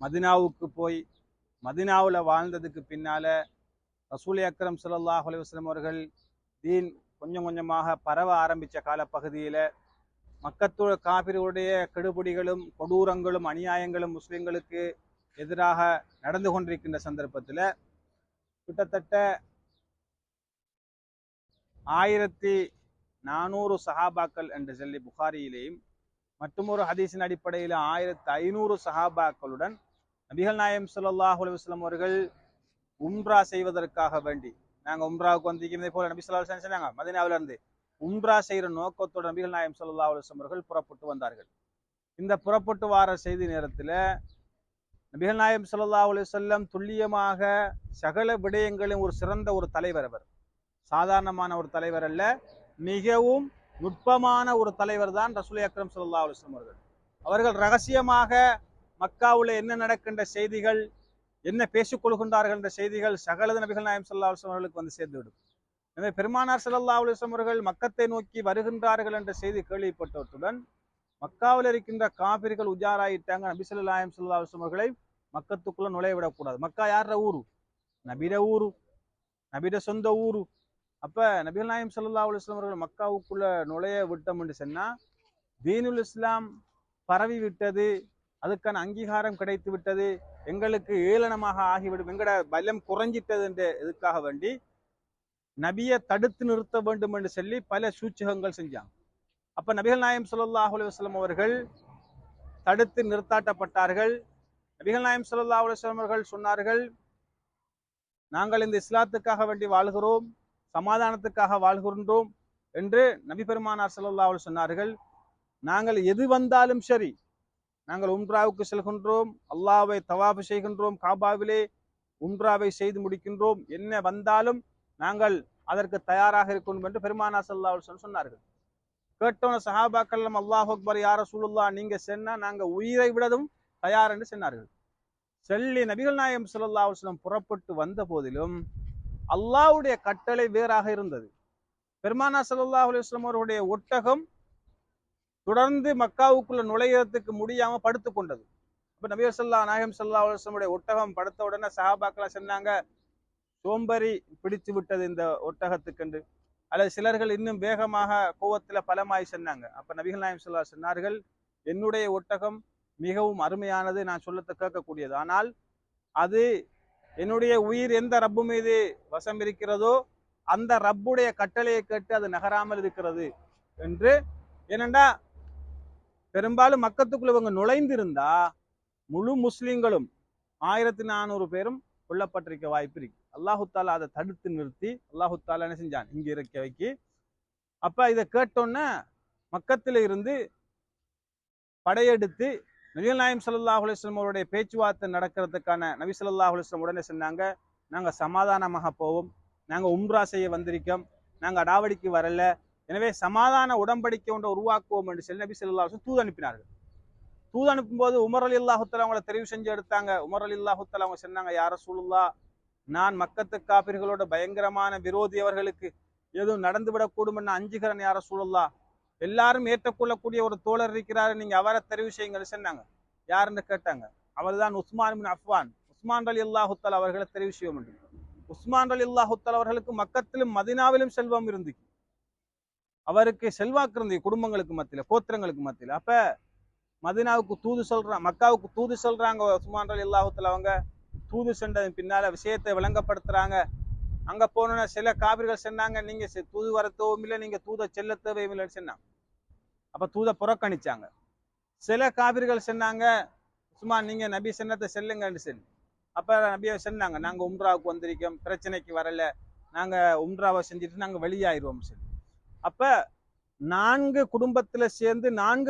மதினாவுக்கு போய் மதினாவில் வாழ்ந்ததுக்கு பின்னால ரசூல் அக்ரம் சல்லாஹ் அலுவலம் அவர்கள் தீன் கொஞ்சம் கொஞ்சமாக பரவ ஆரம்பித்த காலப்பகுதியில் மக்கத்து காபிர்களுடைய கெடுபிடிகளும் கொடூரங்களும் அநியாயங்களும் முஸ்லீம்களுக்கு எதிராக நடந்து கொண்டிருக்கின்ற சந்தர்ப்பத்தில் கிட்டத்தட்ட ஆயிரத்தி நானூறு சஹாபாக்கள் என்று சொல்லி புகாரியிலேயும் மற்றொரு ஹதீஸின் அடிப்படையில் ஆயிரத்தி ஐநூறு சஹாபாக்களுடன் நபிகள் நாயம் ஸல்லல்லாஹு அலுவலம் அவர்கள் உம்ரா செய்வதற்காக வேண்டி நாங்க உம்ராவுக்கு வந்திருக்கிறதே போல நபி சொல்லா செஞ்சாங்க வஸல்லம் சொன்னாங்க இருந்து உம்ரா செய்கிற நோக்கத்தோட நபிகள் நாயம் ஸல்லல்லாஹு அலுவலம் அவர்கள் புறப்பட்டு வந்தார்கள். இந்த புறப்பட்டு வார செய்தி நேரத்தில் நபிகள் நாயம் ஸல்லல்லாஹு அலுவலம் துல்லியமாக சகல விடயங்களின் ஒரு சிறந்த ஒரு தலைவர் அவர். சாதாரணமான ஒரு தலைவர் அல்ல மிகவும் நுட்பமான ஒரு தலைவர் தான் ரசூல் அக்ரம் ஸல்லல்லாஹு அலுவலம் அவர்கள். அவர்கள் ரகசியமாக மக்காவில் என்ன நடக்கின்ற செய்திகள் என்ன பேசிக் கொள்கின்றார்கள் என்ற செய்திகள் சகலது நபிகள் நாயம் சல்லா அலைஹி அவர்களுக்கு வந்து சேர்ந்துவிடும். எனவே பெருமானார் சல்லா அலுவலம் அவர்கள் மக்கத்தை நோக்கி வருகின்றார்கள் என்ற செய்தி கேள்விப்பட்டவற்றுடன் மக்காவில் இருக்கின்ற காபிர்கள் உஜாராயிட்டாங்க. நபி ஸல்லல்லாஹு அலைஹி வஸல்லம் அவர்களை மக்கத்துக்குள்ள நுழைய விடக்கூடாது மக்கா யார ஊரு? நபிட ஊரு. நபிட சொந்த ஊரு. அப்ப நபிகள் நாயம் ஸல்லல்லாஹு அலுவலம் அவர்கள் மக்காவுக்குள்ள நுழைய விட்டோம் என்று சொன்னா தீனுல் இஸ்லாம் பரவி விட்டது. அதுக்கான அங்கீகாரம் கிடைத்து விட்டது எங்களுக்கு ஏளனமாக ஆகிவிடும். எங்களோட பலம் குறைஞ்சிட்டது என்ற இதுக்காக வேண்டி? நபியை தடுத்து நிறுத்த வேண்டும் என்று சொல்லி பல சூச்சகங்கள் செஞ்சாங்க. அப்ப நபிகள் நாயம் ஸல்லல்லாஹு அலுவலம் அவர்கள் தடுத்து நிறுத்தாட்டப்பட்டார்கள். நபிகள் நாயம் சுல்லா அலுவலம் அவர்கள் சொன்னார்கள் நாங்கள் இந்த இஸ்லாத்துக்காக வேண்டி வாழ்கிறோம் சமாதானத்துக்காக வாழ்கின்றோம் என்று நபி பெருமானார் சல்லா சொன்னார்கள். நாங்கள் எது வந்தாலும் சரி நாங்கள் உம்ராவுக்கு செல்கின்றோம் அல்லாவை தவாபு செய்கின்றோம் காபாவிலே உம்ராவை செய்து முடிக்கின்றோம். என்ன வந்தாலும் நாங்கள் அதற்கு தயாராக இருக்கணும் என்று பெருமானா சல்லா சொன்னார்கள். கேட்டோன சஹாபாக்கள் அல்லாஹ் அக்பர் யார சூழல்லா நீங்க சென்னா நாங்க உயிரை விடதும் தயார் என்று சொன்னார்கள். செல்லி நபிகள் நாயம் ஸல்லல்லாஹு அலைஹி புறப்பட்டு வந்த போதிலும் அல்லாஹ்வுடைய கட்டளை வேறாக இருந்தது. பெருமானா சல்லா அலுவலம் அவருடைய ஒட்டகம் தொடர்ந்து மக்காவுக்குள்ள நுழையத்துக்கு முடியாம படுத்து கொண்டது. இப்ப நபி ஸல்லல்லாஹு நாயகம் சல்லா அலுவலமுடைய ஒட்டகம் படுத்த உடனே சஹாபாக்களா சொன்னாங்க சோம்பரி பிடித்து விட்டது இந்த ஒட்டகத்துக்கென்று. அல்லது சிலர்கள் இன்னும் வேகமாக கோவத்துல பலமாய் சொன்னாங்க. அப்ப நபிகள் நாயம் ஸல்லல்லாஹு சொன்னார்கள் என்னுடைய ஒட்டகம் மிகவும் அருமையானது நான் சொல்லத்தை கேட்கக்கூடியது. ஆனால் அது என்னுடைய உயிர் எந்த ரப்பு மீது வசம் இருக்கிறதோ அந்த ரப்புடைய கட்டளையை கேட்டு அது நகராமல் இருக்கிறது என்று. ஏனெண்டா பெரும்பாலும் மக்கத்துக்குள்ள இவங்க நுழைந்திருந்தா முழு முஸ்லிம்களும் ஆயிரத்தி நானூறு பேரும் கொல்லப்பட்டிருக்க வாய்ப்பு இருக்கு. அல்லாஹு தாலா அதை தடுத்து நிறுத்தி அல்லாஹு தாலா என்ன செஞ்சான்? இங்க இருக்க வைக்கி. அப்ப இதை கேட்டோன்னே மக்கத்துல இருந்து படையெடுத்து நபிகள் நாயம் சல்லாஹ் அலுவலம் அவருடைய பேச்சுவார்த்தை நடக்கிறதுக்கான நபி ஸல்லல்லாஹு அலுவலம் உடனே சொன்னாங்க நாங்க சமாதானமாக போவோம். நாங்க உம்ரா செய்ய வந்திருக்கோம். நாங்க அடாவடிக்கு வரல. எனவே சமாதான உடன்படிக்கை ஒன்றை உருவாக்குவோம் என்று செல் நபி ஸல்லல்லாஹு தூது அனுப்பினார்கள். தூது அனுப்பும்போது உமர் அலி அல்லாஹுத்தலா அவங்களை தெரிவு செஞ்சு எடுத்தாங்க. உமர் அலி அல்லாஹுத்தலா அவங்க சொன்னாங்க யார சூழ்லா நான் மக்கத்து காப்பிர்களோட பயங்கரமான விரோதி அவர்களுக்கு எதுவும் நடந்து விடக்கூடும் என்று அஞ்சுகிறேன் யார சூழல்லா எல்லாரும் ஏற்றுக்கொள்ளக்கூடிய ஒரு தோழர் இருக்கிறாரு நீங்க அவரை தெரிவு செய்யுங்கன்னு சொன்னாங்க. யாருன்னு கேட்டாங்க. அவர்தான் உஸ்மான் பின் அஃப்வான். உஸ்மான் அலி அல்லாஹுத்தல் அவர்களை தெரிவு செய்ய முடியும் உஸ்மான் அலி அல்லாஹுத்தல் அவர்களுக்கு மக்கத்திலும் மதினாவிலும் செல்வம் இருந்துச்சு. அவருக்கு செல்வாக்கு இருந்தது குடும்பங்களுக்கு மத்தியில கோத்திரங்களுக்கு மத்தியில. அப்ப மதினாவுக்கு தூது சொல்கிறான் மக்காவுக்கு தூது சொல்கிறாங்க உஸ்மான் அலி அவங்க தூது சென்றதன் பின்னால விஷயத்தை விளங்கப்படுத்துறாங்க. அங்க போனோன்னா சில காவிர்கள் சொன்னாங்க நீங்க செ- தூது வர தேவையும் இல்லை நீங்க தூத செல்ல தேவையும் இல்லைன்னு சொன்னாங்க. அப்ப தூத புறக்கணிச்சாங்க. சில காவிர்கள் சொன்னாங்க சும்மா நீங்க நபி சின்னத்தை செல்லுங்கன்னு சொல்லி அப்ப நபியை சொன்னாங்க நாங்க உம்ராவுக்கு வந்திருக்கோம் பிரச்சனைக்கு வரல. நாங்க உம்ராவை செஞ்சுட்டு நாங்க வெளியாயிருவோம் சொல்லி அப்ப நான்கு குடும்பத்துல சேர்ந்து நான்கு